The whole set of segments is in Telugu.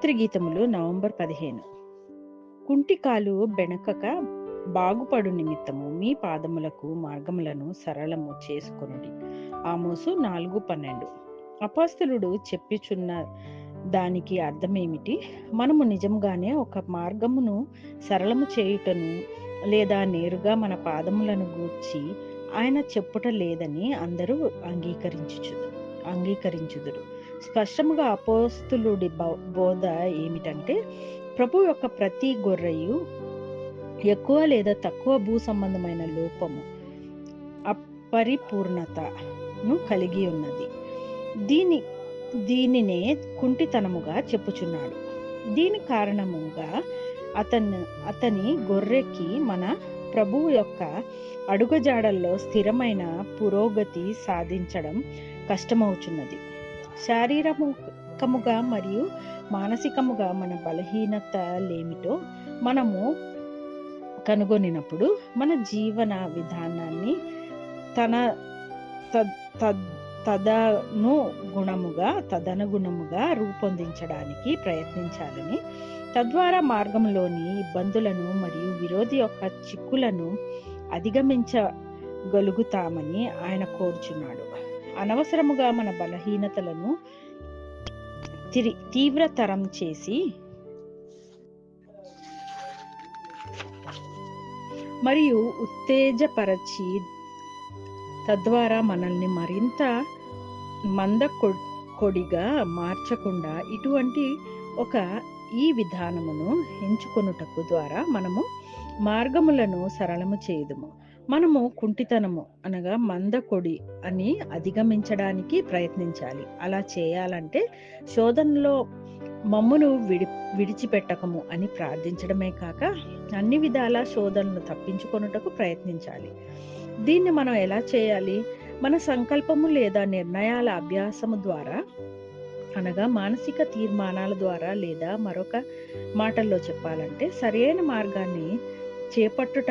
రాత్రి గీతములు నవంబర్ పదిహేను. కుంటికాలు బెణకక బాగుపడు నిమిత్తము మీ పాదములకు మార్గములను సరళము చేసుకొనుడి. ఆమోసు నాలుగు పన్నెండు. అపాస్తులుడు చెప్పిచున్న దానికి అర్థమేమిటి? మనము నిజంగానే ఒక మార్గమును సరళము చేయుటను లేదా నేరుగా మన పాదములను గూర్చి ఆయన చెప్పుట లేదని అందరూ అంగీకరించుచు అంగీకరించుదురు. స్పష్టముగా అపోస్తులుడి బోధ ఏమిటంటే ప్రభు యొక్క ప్రతి గొర్రెయు ఎక్కువ లేదా తక్కువ భూ సంబంధమైన లోపము అపరిపూర్ణతను కలిగి ఉన్నది. దీని దీనినే కుంటితనముగా చెప్పుచున్నాడు. దీని కారణముగా అతను అతని గొర్రెకి మన ప్రభువు యొక్క అడుగజాడల్లో స్థిరమైన పురోగతి సాధించడం కష్టమవుచున్నది. శారీరకముగా మరియు మానసికముగా మన బలహీనత లేమిటో మనము కనుగొనినప్పుడు మన జీవన విధానాన్ని తన తద్- తదను గుణముగా తదనుగుణముగా రూపొందించడానికి ప్రయత్నించాలని తద్వారా మార్గంలోని ఇబ్బందులను మరియు విరోధి యొక్క చిక్కులను అధిగమించగలుగుతామని ఆయన కోరుచున్నాడు. అనవసరముగా మన బలహీనతలను తిరి తీవ్రతరం చేసి మరియు ఉత్తేజపరచి తద్వారా మనల్ని మరింత మంద కొ- కొడిగా మార్చకుండా ఇటువంటి ఒక ఈ విధానమును ఎంచుకొనుటకు ద్వారా మనము మార్గములను సరళము చేయదుము. మనము కుంటితనము అనగా మంద కొడి అని అధిగమించడానికి ప్రయత్నించాలి. అలా చేయాలంటే శోధనలో మమ్మును విడి విడిచిపెట్టకము అని ప్రార్థించడమే కాక అన్ని విధాల శోధనను తప్పించుకొనుటకు ప్రయత్నించాలి. దీన్ని మనం ఎలా చేయాలి? మన సంకల్పము లేదా నిర్ణయాల అభ్యాసము ద్వారా అనగా మానసిక తీర్మానాల ద్వారా లేదా మరొక మాటల్లో చెప్పాలంటే సరైన మార్గాన్ని చేపట్టుట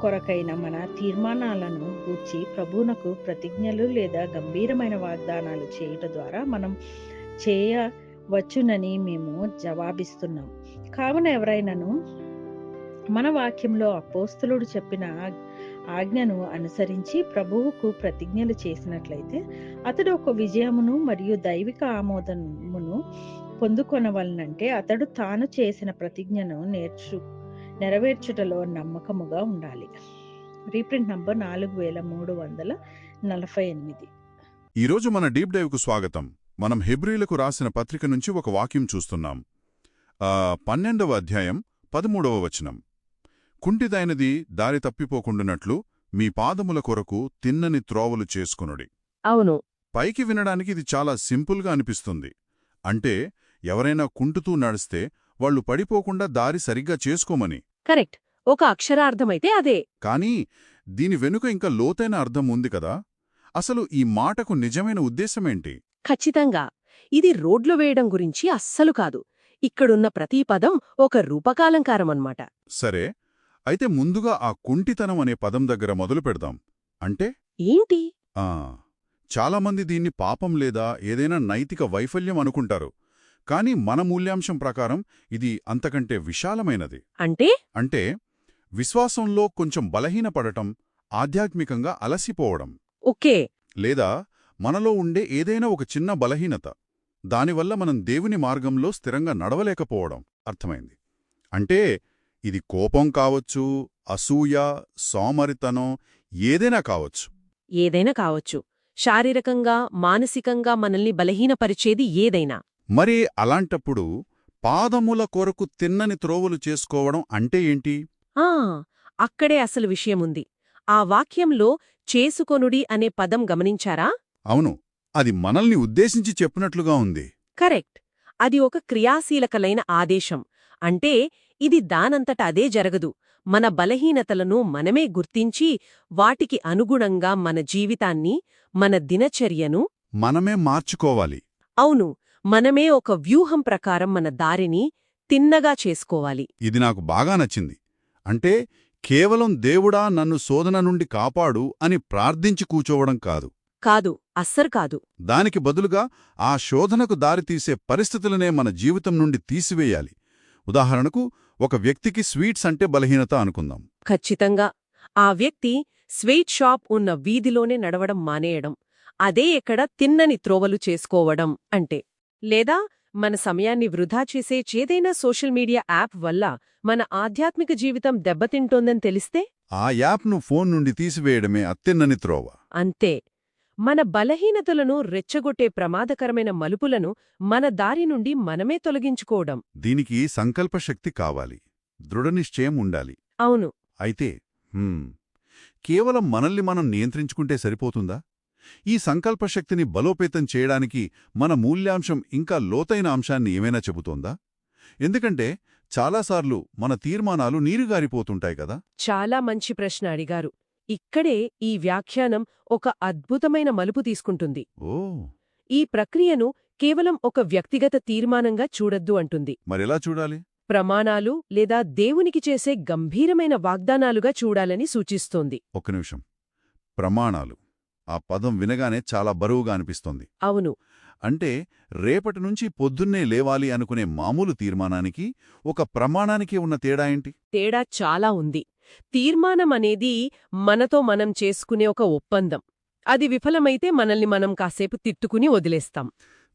కొరకైన మన తీర్మానాలను గూర్చి ప్రభువునకు ప్రతిజ్ఞలు లేదా గంభీరమైన వాగ్దానాలు చేయుట ద్వారా మనం చేయవచ్చునని మేము జవాబిస్తున్నాం. కావున ఎవరైనాను మన వాక్యంలో అపోస్తులుడు చెప్పిన ఆజ్ఞను అనుసరించి ప్రభువుకు ప్రతిజ్ఞలు చేసినట్లయితే అతడు ఒక విజయమును మరియు దైవిక ఆమోదమును పొందుకొనవలనంటే అతడు తాను చేసిన ప్రతిజ్ఞను నేర్చు నెరవేర్చుటలో నమ్మకముగా ఉండాలి. రీప్రింట్ నంబర్ నాలుగు వేల మూడు వందల నలభై ఎనిమిది. ఈరోజు మన డీప్ డైవ్కు స్వాగతం. మనం హెబ్రీలకు రాసిన పత్రిక నుంచి ఒక వాక్యం చూస్తున్నాం. పన్నెండవ అధ్యాయం పదమూడవ వచనం. కుంటిదైనది దారి తప్పిపోకుండునట్లు మీ పాదముల కొరకు తిన్నని త్రోవలు చేసుకొనుడి. అవును. పైకి వినడానికి ఇది చాలా సింపుల్గా అనిపిస్తుంది. అంటే ఎవరైనా కుంటుతూ నడిస్తే వాళ్ళు పడిపోకుండా దారి సరిగ్గా చేసుకోమని. కరెక్ట్. ఒక అక్షరార్థమైతే అదే. కానీ దీని వెనుక ఇంకా లోతైన అర్థం ఉంది కదా? అసలు ఈ మాటకు నిజమైన ఉద్దేశమేంటి? ఖచ్చితంగా. ఇది రోడ్లు వేయడం గురించి అస్సలు కాదు. ఇక్కడున్న ప్రతి పదం ఒక రూపకాలంకారమన్నమాట. సరే. అయితే ముందుగా ఆ కుంటితనం అనే పదం దగ్గర మొదలు పెడదాం. అంటే? ఏంటి? ఆ. చాలామంది దీన్ని పాపం లేదా ఏదైనా నైతిక వైఫల్యం అనుకుంటారు. కానీ మన మూల్యాంశం ప్రకారం ఇది అంతకంటే విశాలమైనది. అంటే? అంటే విశ్వాసంలో కొంచెం బలహీనపడటం ఆధ్యాత్మికంగా అలసిపోవడం. ఓకే. లేదా మనలో ఉండే ఏదైనా ఒక చిన్న బలహీనత దానివల్ల మనం దేవుని మార్గంలో స్థిరంగా నడవలేకపోవడం అర్థమైంది. అంటే ఇది కోపం కావచ్చు అసూయ సోమరితనం ఏదైనా కావచ్చు. ఏదైనా కావచ్చు. శారీరకంగా మానసికంగా మనల్ని బలహీనపరిచేది ఏదైనా. మరి అలాంటప్పుడు పాదముల కొరకు తిన్నని త్రోవలు చేసుకోవడం అంటే ఏంటి? ఆ అక్కడే అసలు విషయముంది. ఆ వాక్యంలో చేసుకొనుడి అనే పదం గమనించారా? అవును. అది మనల్ని ఉద్దేశించి చెప్పినట్లుగా ఉంది. కరెక్ట్. అది ఒక క్రియాశీలకలైన ఆదేశం. అంటే ఇది దానంతట అదే జరగదు. మన బలహీనతలను మనమే గుర్తించి వాటికి అనుగుణంగా మన జీవితాన్ని మన దినచర్యను మనమే మార్చుకోవాలి. అవును. మనమే ఒక వ్యూహం ప్రకారం మన దారిని తిన్నగా చేసుకోవాలి. ఇది నాకు బాగా నచ్చింది. అంటే కేవలం దేవుడా నన్ను శోధన నుండి కాపాడు అని ప్రార్థించి కూచోవడం కాదు. కాదు అస్సరు కాదు. దానికి బదులుగా ఆ శోధనకు దారితీసే పరిస్థితులనే మన జీవితం నుండి తీసివేయాలి. ఉదాహరణకు ఒక వ్యక్తికి స్వీట్స్ అంటే బలహీనత అనుకుందాం. ఖచ్చితంగా. ఆ వ్యక్తి స్వీట్ షాప్ ఉన్న వీధిలోనే నడవడం మానేయడం అదే ఎక్కడ తిన్నని త్రోవలు చేసుకోవడం అంటే. లేదా మన సమయాన్ని వృధా చేసే చేదైనా సోషల్ మీడియా యాప్ వల్ల మన ఆధ్యాత్మిక జీవితం దెబ్బతింటోందని తెలిస్తే? ఆ యాప్ను ఫోన్ నుండి తీసివేయడమే అత్తిన్నని త్రోవ. అంతే. మన బలహీనతలను రెచ్చగొట్టే ప్రమాదకరమైన మలుపులను మన దారి నుండి మనమే తొలగించుకోవడం. దీనికి సంకల్పశక్తి కావాలి. దృఢనిశ్చయం ఉండాలి. అవును. అయితే కేవలం మనల్ని మనం నియంత్రించుకుంటే సరిపోతుందా? ఈ సంకల్పశక్తిని బలోపేతం చేయడానికి మన మూల్యాంశం ఇంకా లోతైన అంశాన్ని ఏమైనా చెబుతోందా? ఎందుకంటే చాలాసార్లు మన తీర్మానాలు నీరుగారిపోతుంటాయి కదా? చాలా మంచి ప్రశ్న అడిగారు. ఇక్కడే ఈ వ్యాఖ్యానం ఒక అద్భుతమైన మలుపు తీసుకుంటుంది. ఓ! ఈ ప్రక్రియను కేవలం ఒక వ్యక్తిగత తీర్మానంగా చూడొద్దు అంటుంది. మరెలా చూడాలి? ప్రమాణాలు లేదా దేవునికి చేసే గంభీరమైన వాగ్దానాలుగా చూడాలని సూచిస్తోంది. ఒక్క నిమిషం. ప్రమాణాలు. ఆ పదం వినగానే చాలా బరువుగా అనిపిస్తోంది. అవును. అంటే రేపటి నుంచి పొద్దున్నే లేవాలి అనుకునే మామూలు తీర్మానానికి ఒక ప్రమాణానికి ఉన్న తేడా ఏంటి? తేడా చాలా ఉంది. తీర్మానం అనేది మనతో మనం చేసుకునే ఒక ఒప్పందం. అది విఫలమైతే మనల్ని మనం కాసేపు తిట్టుకుని వదిలేస్తాం.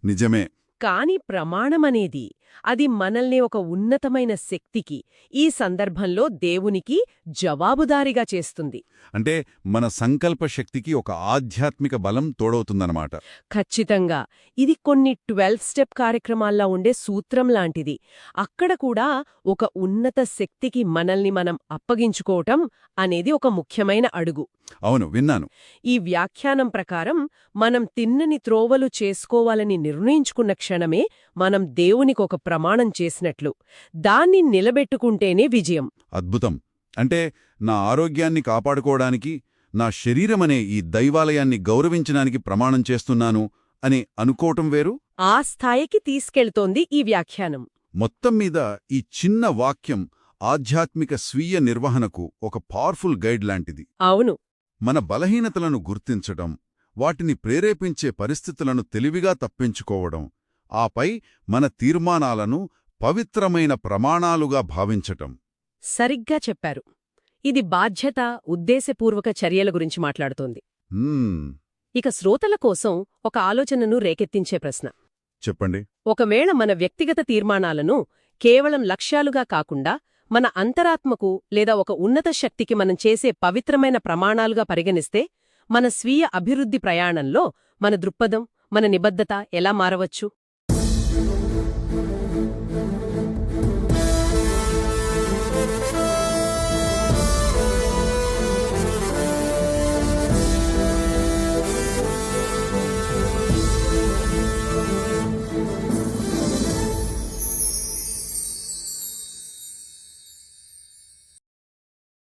నిజమే. కాని ప్రమాణమనేది. అది మనల్ని ఒక ఉన్నతమైన శక్తికి ఈ సందర్భంలో దేవునికి జవాబుదారిగా చేస్తుంది. అంటే మన సంకల్ప శక్తికి ఒక ఆధ్యాత్మిక బలం తోడవుతుందన్నమాట. ఖచ్చితంగా. ఇది కొన్ని ట్వెల్వ్ స్టెప్ కార్యక్రమాల్లో ఉండే సూత్రం లాంటిది. అక్కడ కూడా ఒక ఉన్నత శక్తికి మనల్ని మనం అప్పగించుకోవటం అనేది ఒక ముఖ్యమైన అడుగు. అవును విన్నాను. ఈ వ్యాఖ్యానం ప్రకారం మనం తిన్నని త్రోవలు చేసుకోవాలని నిర్ణయించుకున్న క్షణమే మనం దేవునికి ఒక ప్రమాణం చేసినట్లు. దాన్ని నిలబెట్టుకుంటేనే విజయం. అద్భుతం. అంటే నా ఆరోగ్యాన్ని కాపాడుకోవడానికి నా శరీరమనే ఈ దైవాలయాన్ని గౌరవించడానికి ప్రమాణం చేస్తున్నాను అని అనుకోవటం వేరు? ఆ స్థాయికి తీసుకెళ్తోంది ఈ వ్యాఖ్యానం. మొత్తం మీద ఈ చిన్న వాక్యం ఆధ్యాత్మిక స్వీయ నిర్వహణకు ఒక పవర్ఫుల్ గైడ్ లాంటిది. అవును. మన బలహీనతలను గుర్తించటం వాటిని ప్రేరేపించే పరిస్థితులను తెలివిగా తప్పించుకోవడం ఆపై మన తీర్మానాలను పవిత్రమైన ప్రమాణాలుగా భావించటం. సరిగ్గా చెప్పారు. ఇది బాధ్యత ఉద్దేశపూర్వక చర్యల గురించి మాట్లాడుతోంది. ఇక శ్రోతల కోసం ఒక ఆలోచనను రేకెత్తించే ప్రశ్న. చెప్పండి. ఒకవేళ మన వ్యక్తిగత తీర్మానాలను కేవలం లక్ష్యాలుగా కాకుండా మన అంతరాత్మకు లేదా ఒక ఉన్నత శక్తికి మనం చేసే పవిత్రమైన ప్రమాణాలుగా పరిగణిస్తే మన స్వీయ అభివృద్ధి ప్రయాణంలో మన దృక్పథం మన నిబద్ధత ఎలా మారవచ్చు?